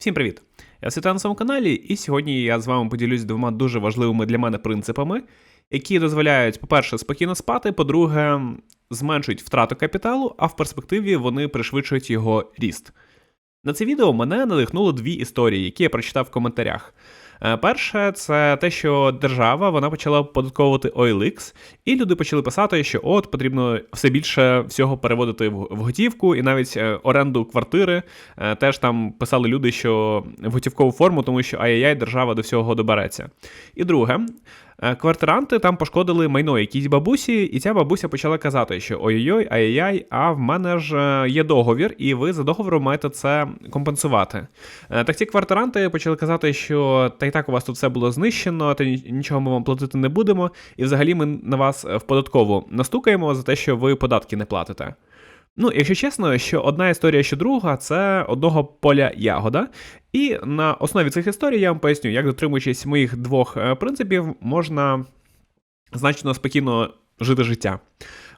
Всім привіт! Я Світан на своєму каналі, і сьогодні я з вами поділюсь двома дуже важливими для мене принципами, які дозволяють, по-перше, спокійно спати, по-друге, зменшують втрату капіталу, а в перспективі вони пришвидшують його ріст. На це відео мене надихнуло дві історії, які я прочитав в коментарях. Е, Перше, це те, що держава вона почала податковувати OLX, і люди почали писати, що от потрібно все більше всього переводити в готівку, і навіть е, оренду квартири е, теж там писали люди, що в готівкову форму, тому що ай-яй, держава до всього добереться. І друге. Е, Квартиранти там пошкодили майно якійсь бабусі, і ця бабуся почала казати, що ой-ой, ай-яй, а в мене ж е, є договір, і ви за договором маєте це компенсувати. Е, Так ці квартиранти почали казати, що та й так у вас тут все було знищено, та нічого ми вам платити не будемо, і взагалі ми на вас в податкову настукаємо за те, що ви податки не платите. Ну, якщо чесно, що одна історія, що друга, це одного поля ягода. І на основі цих історій я вам поясню, як дотримуючись моїх двох е, принципів, можна значно спокійно жити життя.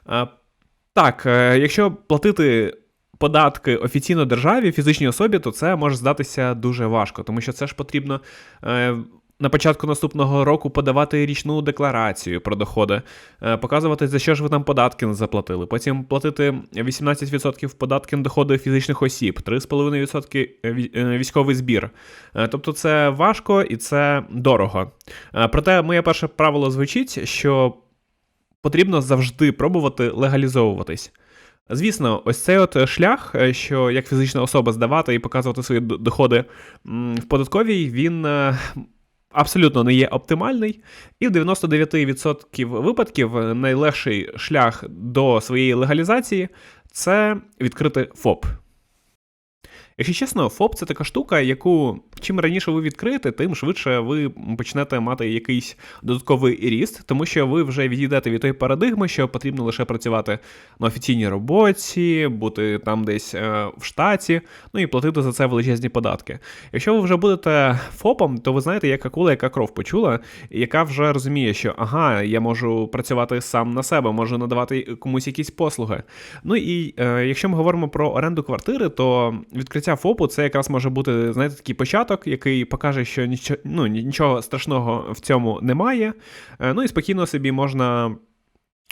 Е, Так, е, якщо платити податки офіційно державі, фізичній особі, то це може здатися дуже важко, тому що це ж потрібно. Е, На початку наступного року подавати річну декларацію про доходи, е, показувати, за що ж ви там податки не заплатили. Потім платити 18% податки на доходи фізичних осіб, 3,5% е, військовий збір. Е, Тобто це важко і це дорого. Е, Проте моє перше правило звучить, що потрібно завжди пробувати легалізовуватись. Звісно, ось цей от шлях, е, що як фізична особа здавати і показувати свої доходи в податковій, він е, абсолютно не є оптимальний. І в 99% випадків е, найлегший шлях до своєї легалізації це відкрити ФОП. Якщо чесно, ФОП це така штука, яку чим раніше ви відкриєте, тим швидше ви почнете мати якийсь додатковий ріст, тому що ви вже відійдете від тої парадигми, що потрібно лише працювати на офіційній роботі, бути там десь е, в штаті, ну і платити за це величезні податки. Якщо ви вже будете ФОПом, то ви знаєте, як акула, яка кров почула, яка вже розуміє, що ага, я можу працювати сам на себе, можу надавати комусь якісь послуги. Ну і е, якщо ми говоримо про оренду квартири, то відкриття ФОПу це якраз може бути, знаєте, такий початок, який покаже, що нічого, ну, нічого страшного в цьому немає. Е, ну і спокійно собі можна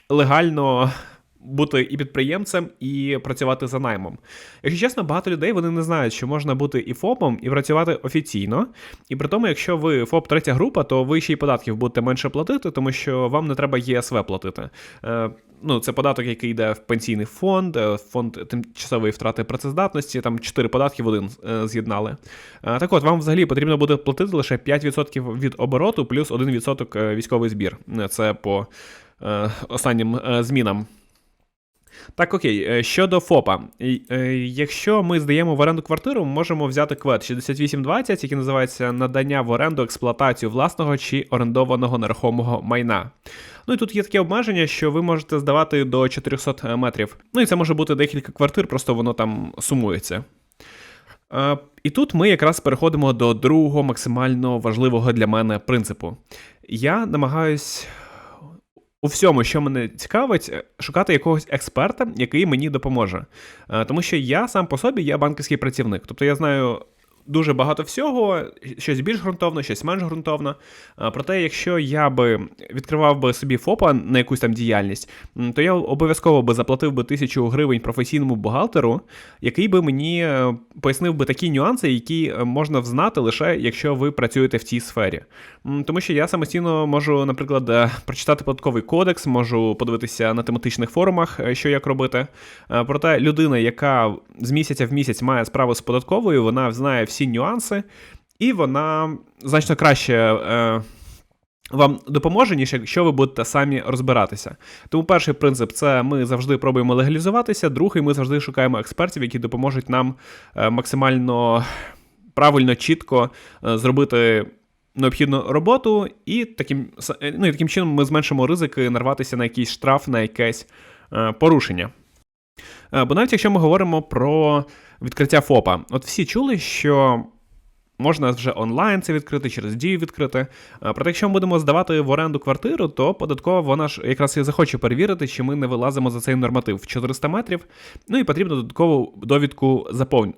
легально. Бути і підприємцем, і працювати за наймом. Якщо чесно, багато людей вони не знають, що можна бути і ФОПом, і працювати офіційно. І при тому, якщо ви ФОП третя група, то ви ще й податків будете менше платити, тому що вам не треба ЄСВ платити. Ну, це податок, який йде в пенсійний фонд, е, фонд тимчасової втрати працездатності, там чотири податки в один е, з'єднали. Е, так от, вам взагалі потрібно буде платити лише 5% від обороту плюс 1% е, військовий збір. Це по останнім змінам. Так, окей, е, щодо ФОПа. Е, Якщо ми здаємо в оренду квартиру, ми можемо взяти квет 6820, який називається надання в оренду експлуатацію власного чи орендованого нерухомого майна. Ну і тут є таке обмеження, що ви можете здавати до 400 метрів. Ну і це може бути декілька квартир, просто воно там сумується. Е, І тут ми якраз переходимо до другого максимально важливого для мене принципу. Я намагаюсь у всьому, що мене цікавить, е, шукати якогось експерта, який мені допоможе. Е, Тому що я сам по собі я банківський працівник. Тобто я знаю дуже багато всього, щось більш ґрунтовно, щось менш ґрунтовно. Проте, якщо я би відкривав би собі ФОПа на якусь там діяльність, то я обов'язково би заплатив би тисячу гривень професійному бухгалтеру, який би мені е, пояснив би такі нюанси, які е, можна взнати лише якщо ви працюєте в цій сфері. Тому що я самостійно можу, наприклад, е, прочитати податковий кодекс, можу подивитися на тематичних форумах, що як робити. Проте людина, яка з місяця в місяць має справу з податковою, вона знає всі нюанси, і вона значно краще. е, Вам допоможе, ніж якщо ви будете самі розбиратися. Тому перший принцип це ми завжди пробуємо легалізуватися. Другий, ми завжди шукаємо експертів, які допоможуть нам е, максимально правильно, чітко е, зробити необхідну роботу, і таким, е, ну, і таким чином ми зменшимо ризики нарватися на якийсь штраф, на якесь е, порушення. Е, Бо навіть якщо ми говоримо про відкриття ФОПа, от всі чули, що Можна вже онлайн це відкрити, через дію відкрити. Е, Проте, якщо ми будемо здавати в оренду квартиру, то податкова вона ж якраз і захоче перевірити, чи ми не вилазимо за цей норматив в 400 метрів. Ну і потрібно додаткову довідку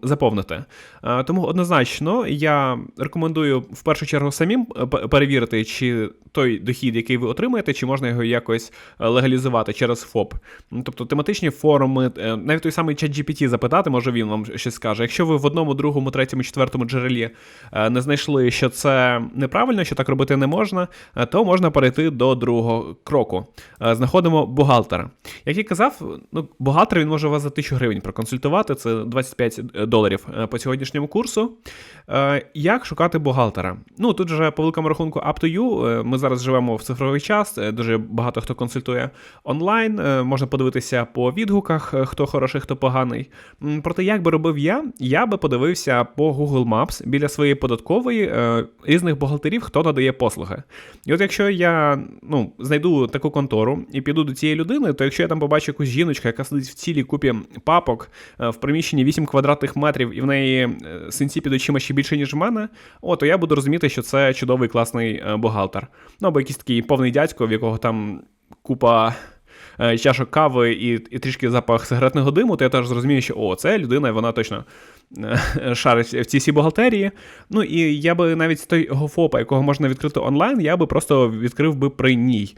заповнити. Е, Тому однозначно я рекомендую в першу чергу самим е, перевірити, чи той дохід, який ви отримаєте, чи можна його якось легалізувати через ФОП. Ну, Тобто тематичні форуми, навіть той самий ChatGPT запитати, може він вам щось скаже. Якщо ви в одному, другому, третьому, четвертому джерелі не знайшли, що це неправильно, що так робити не можна, е, то можна перейти до другого кроку. Е, Знаходимо бухгалтера. Як я казав, ну, бухгалтер він може вас за 1000 гривень проконсультувати, це 25 доларів е, по сьогоднішньому курсу. Е, Як шукати бухгалтера? Ну тут вже по великому рахунку up to you. Е, Ми зараз живемо в цифровий час. е, Дуже багато хто консультує онлайн. е, Можна подивитися по відгуках, е, хто хороший, хто поганий. Проте, як би робив я, я би подивився по Google Maps біля своєї податкової е, різних бухгалтерів, хто надає послуги. І от якщо я ну, знайду таку контору і піду до цієї людини, то якщо я там побачу якусь жіночку, яка сидить в цілій купі папок е, в приміщенні 8 квадратних метрів, і в неї е, синці під очима ще більше, ніж в мене, о, то я буду розуміти, що це чудовий класний бухгалтер. Ну або якийсь такий повний дядько, в якого там купа. Е, Чашок кави і, і трішки запах сигаретного диму, то я теж зрозумію, що о, це людина, вона точно е, шарить в цій всій бухгалтерії. Ну і я би навіть той гофопа, якого можна відкрити онлайн, я би просто відкрив би при ній.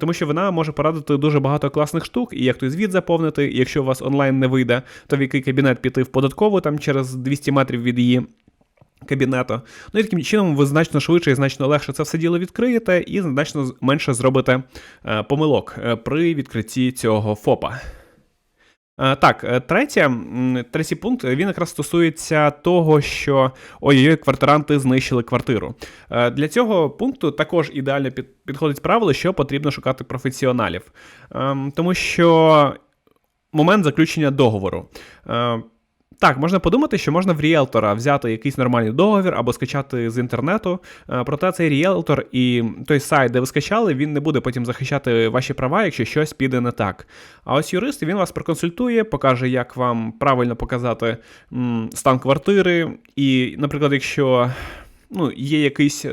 Тому що вона може порадити дуже багато класних штук, і як той звіт заповнити, і якщо у вас онлайн не вийде, то в який кабінет піти в податкову там через 200 метрів від її. Кабінету. Ну і таким чином ви значно швидше і значно легше це все діло відкриєте, і значно менше зробите е, помилок е, при відкритті цього ФОПа. Е, Так, третє, третій пункт він якраз стосується того, що ой-ой, квартиранти знищили квартиру. Для цього пункту також ідеально підходить правило, що потрібно шукати професіоналів, Ем, тому що момент заключення договору. Е, Так, можна подумати, що можна в ріелтора взяти якийсь нормальний договір або скачати з інтернету. Е, Проте цей ріелтор і той сайт, де ви скачали, він не буде потім захищати ваші права, якщо щось піде не так. А ось юрист він вас проконсультує, покаже, як вам правильно показати стан квартири. І, наприклад, якщо ну, є якийсь.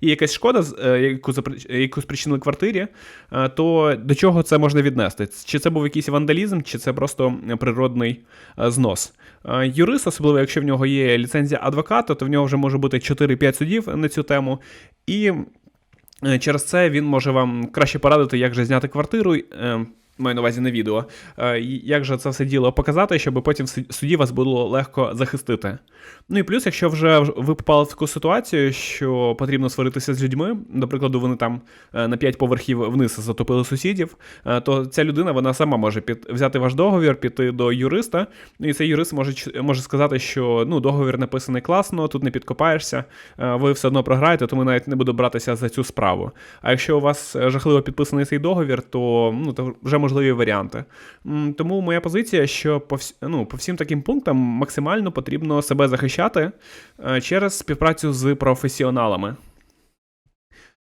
Є якась шкода, е, яку, яку спричинили квартирі, е, то до чого це можна віднести? Чи це був якийсь вандалізм, чи це просто природний е, знос? Юрист, особливо якщо в нього є ліцензія адвоката, то в нього вже може бути 4-5 судів на цю тему. І через це він може вам краще порадити, як же зняти квартиру. Маю на увазі на відео, Е, як же це все діло показати, щоб потім в суд- суді вас було легко захистити. Ну і плюс, якщо вже ви попали в таку ситуацію, що потрібно сваритися з людьми, до прикладу, вони там е, на 5 поверхів вниз затопили сусідів, е, то ця людина вона сама може під, взяти ваш договір, піти до юриста, ну і цей юрист може, може сказати, що ну, договір написаний класно, тут не підкопаєшся, ви все одно програєте, тому навіть не буду братися за цю справу. А якщо у вас жахливо підписаний цей договір, то, ну, то вже можливі варіанти. Тому моя позиція, що по, вс... ну, по всім таким пунктам максимально потрібно себе захищати е, через співпрацю з професіоналами.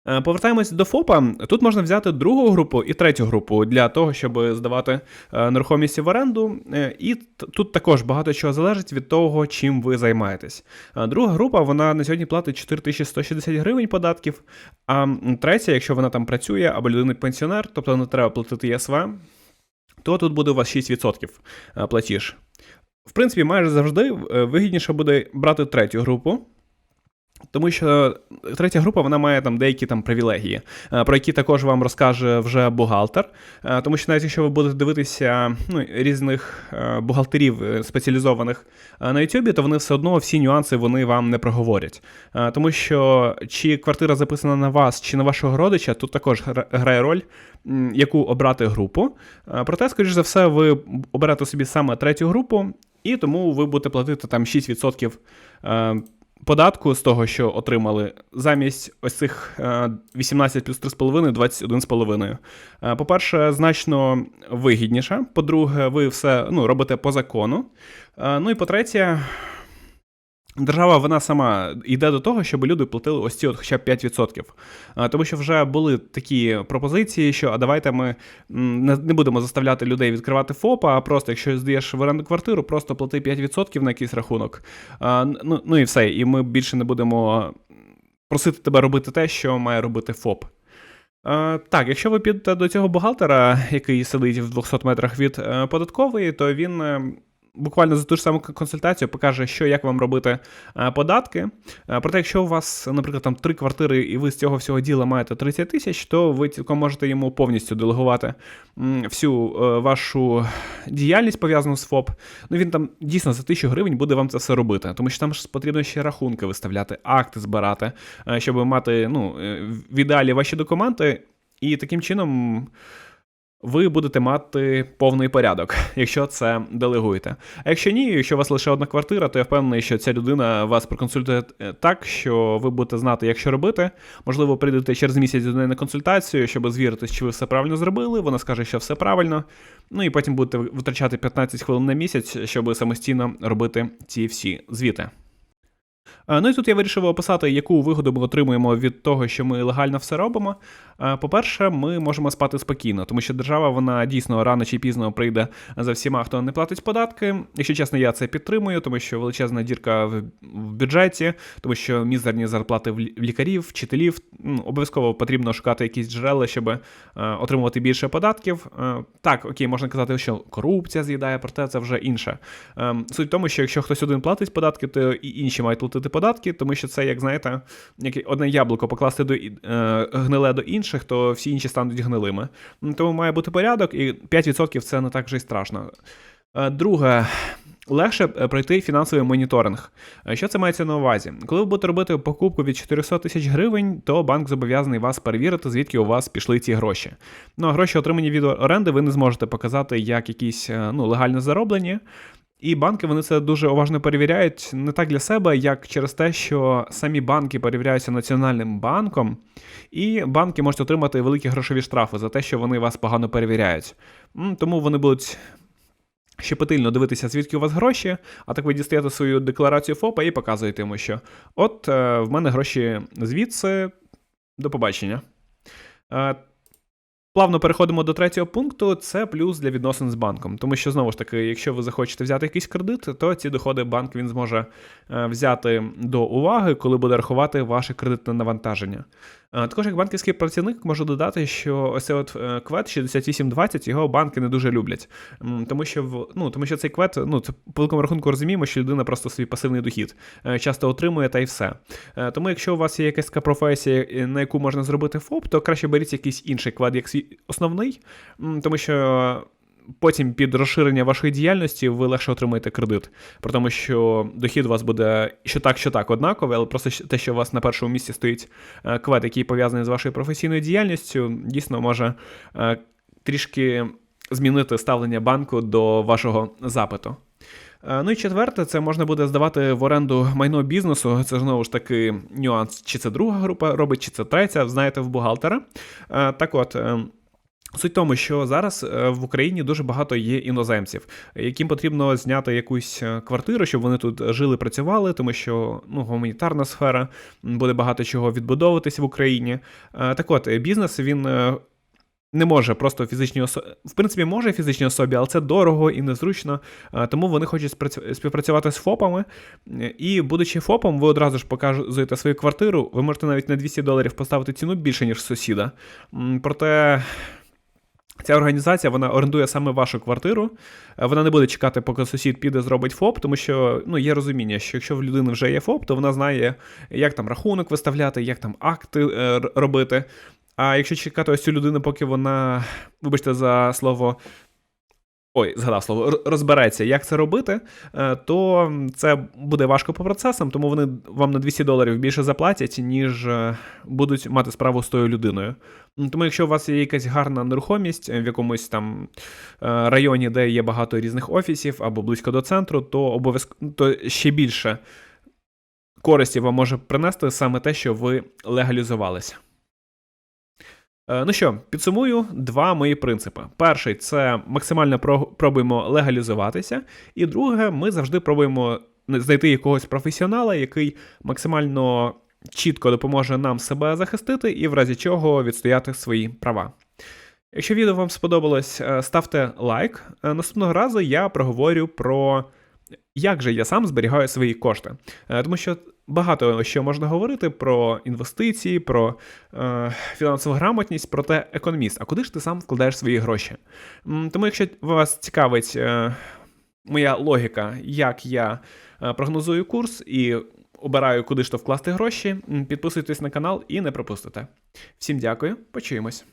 Е, Повертаємось до ФОПа. Тут можна взяти другу групу і третю групу для того, щоб здавати е, нерухомість в оренду. Е, І тут також багато чого залежить від того, чим ви займаєтесь. Друга група вона на сьогодні платить 4160 гривень податків. А третя, якщо вона там працює або людина пенсіонер, тобто не треба платити ЄСВ, то тут буде у вас 6% е, платіж. В принципі, майже завжди вигідніше буде брати третю групу. Тому що третя група вона має там деякі там привілегії, е, про які також вам розкаже вже бухгалтер. Е, Тому що навіть якщо ви будете дивитися ну, різних е, бухгалтерів е, спеціалізованих е, на YouTube, то вони все одно всі нюанси вони вам не проговорять. Е, Тому що чи квартира записана на вас, чи на вашого родича, тут також грає роль, яку обрати групу. Е, Проте, скоріш за все, ви оберете собі саме третю групу, і тому ви будете платити там 6% е, податку з того, що отримали, замість ось цих е, 18 плюс 3,5, 21,5. Е, По-перше, значно вигідніше. По-друге, ви все ну, робите по закону. Е, Ну і по-третє, Держава вона сама йде до того, щоб люди платили ось ці от хоча б 5%. Тому що вже були такі пропозиції, що а давайте ми не, будемо заставляти людей відкривати ФОПа, а просто якщо здаєш в оренду квартиру, просто плати 5% на якийсь рахунок. Ну, ну і все. І ми більше не будемо просити тебе робити те, що має робити ФОП. Е, Так, якщо ви підете до цього бухгалтера, який сидить в 200 метрах від е, податкової, то він е, буквально за ту ж саму консультацію покаже, що як вам робити е, податки. Е, Проте, якщо у вас, наприклад, там три квартири, і ви з цього всього діла маєте 30 тисяч, то ви цілком можете йому повністю делегувати всю е, вашу діяльність пов'язану з ФОП. Ну він там дійсно за тисячу гривень буде вам це все робити, тому що там ж потрібно ще рахунки виставляти, акти збирати, щоб мати ну, в ідеалі ваші документи, і таким чином. Ви будете мати повний порядок, якщо це делегуєте. А якщо ні, якщо у вас лише одна квартира, то я впевнений, що ця людина вас проконсультує е, так, що ви будете знати, як що робити. Можливо, прийдете через місяць до неї на консультацію, щоб звіритись, чи ви все правильно зробили. Вона скаже, що все правильно. Ну і потім будете витрачати 15 хвилин на місяць, щоб самостійно робити ці всі звіти. Е, Ну і тут я вирішив описати, яку вигоду ми отримуємо від того, що ми легально все робимо. Е, По-перше, ми можемо спати спокійно, тому що держава вона дійсно рано чи пізно прийде за всіма, хто не платить податки. Якщо чесно, я це підтримую, тому що величезна дірка в, бюджеті, тому що мізерні зарплати в лікарів, вчителів. Ну, обов'язково потрібно шукати якісь джерела, щоб е, отримувати більше податків. Так, окей, можна казати, що корупція з'їдає, проте це вже інше. Е, суть в тому, що якщо хтось один платить податки, то і інші мають платити податки, тому що це, як знаєте, як одне яблуко покласти до е, гниле до інших, то всі інші стануть гнилими. Тому має бути порядок, і 5% це не так вже й страшно. Е, Друге. Легше е, пройти фінансовий моніторинг. Що це мається на увазі? Коли ви будете робити покупку від 400 тисяч гривень, то банк зобов'язаний вас перевірити, звідки у вас пішли ці гроші. Ну а гроші, отримані від оренди, ви не зможете показати як якісь ну, легально зароблені. І банки вони це дуже уважно перевіряють не так для себе, як через те, що самі банки перевіряються Національним банком, і банки можуть отримати великі грошові штрафи за те, що вони вас погано перевіряють. Тому вони будуть щепетильно дивитися, звідки у вас гроші, а так ви дістаєте свою декларацію ФОПа і показуєте йому, що от е, в мене гроші звідси, до побачення. Плавно переходимо до третього пункту. Це плюс для відносин з банком. Тому що, знову ж таки, якщо ви захочете взяти якийсь кредит, то ці доходи банк він зможе е, взяти до уваги, коли буде рахувати ваше кредитне навантаження. Е, Також як банківський працівник можу додати, що ось от е, квет 6820 його банки не дуже люблять. Тому що ну, тому що цей квет, ну це по великому рахунку розуміємо, що людина просто свій пасивний дохід е, часто отримує та й все. Тому, якщо у вас є якась така професія, на яку можна зробити ФОП, то краще беріть якийсь інший квад як свій основний, тому що. Потім під розширення вашої діяльності ви легше отримаєте кредит, при тому, що дохід у вас буде що так, що так однаковий, але просто те, що у вас на першому місці стоїть е, квет, який пов'язаний з вашою професійною діяльністю, дійсно може е, трішки змінити ставлення банку до вашого запиту. Е, Ну і четверте, це можна буде здавати в оренду майно бізнесу. Це знову ж таки нюанс, чи це друга група робить, чи це третя, знаєте, в бухгалтера. Так от. Суть в тому, що зараз е, в Україні дуже багато є іноземців, яким потрібно зняти якусь е, квартиру, щоб вони тут жили, працювали, тому що ну, гуманітарна сфера буде багато чого відбудовуватися в Україні. Е, Так от, бізнес він. Не може просто фізичній особі. В принципі, може фізичній особі, але це дорого і незручно. Тому вони хочуть співпрацювати з ФОПами. І, будучи ФОПом, ви одразу ж показуєте свою квартиру. Ви можете навіть на 200 доларів поставити ціну більше, ніж сусіда. Проте Ця організація вона орендує саме вашу квартиру. Е, Вона не буде чекати, поки сусід піде зробить ФОП, тому що ну, є розуміння, що якщо в людини вже є ФОП, то вона знає, як там рахунок виставляти, як там акти е, робити. А якщо чекати ось цю людину, поки вона, вибачте за слово. Ой, згадав слово, розбереться, як це робити, е, то це буде важко по процесам, тому вони вам на 200 доларів більше заплатять, ніж е, будуть мати справу з тою людиною. Ну, Тому, якщо у вас є якась гарна нерухомість е, в якомусь там районі, де є багато різних офісів або близько до центру, то обов'язково то ще більше користі вам може принести саме те, що ви легалізувалися. Е, Ну що, підсумую два мої принципи. Перший це максимально про- пробуємо легалізуватися, і друге, ми завжди пробуємо знайти якогось професіонала, який максимально чітко допоможе нам себе захистити і в разі чого відстояти свої права. Якщо відео вам сподобалось, е, ставте лайк. Е, Наступного разу я проговорю про як же я сам зберігаю свої кошти. Тому що багато що можна говорити про інвестиції, про е, фінансову грамотність, проте економіст. А куди ж ти сам вкладаєш свої гроші? Тому, якщо вас цікавить е, моя логіка, як я е, прогнозую курс і обираю, куди ж то вкласти гроші, підписуйтесь на канал і не пропустите. Всім дякую, почуємось.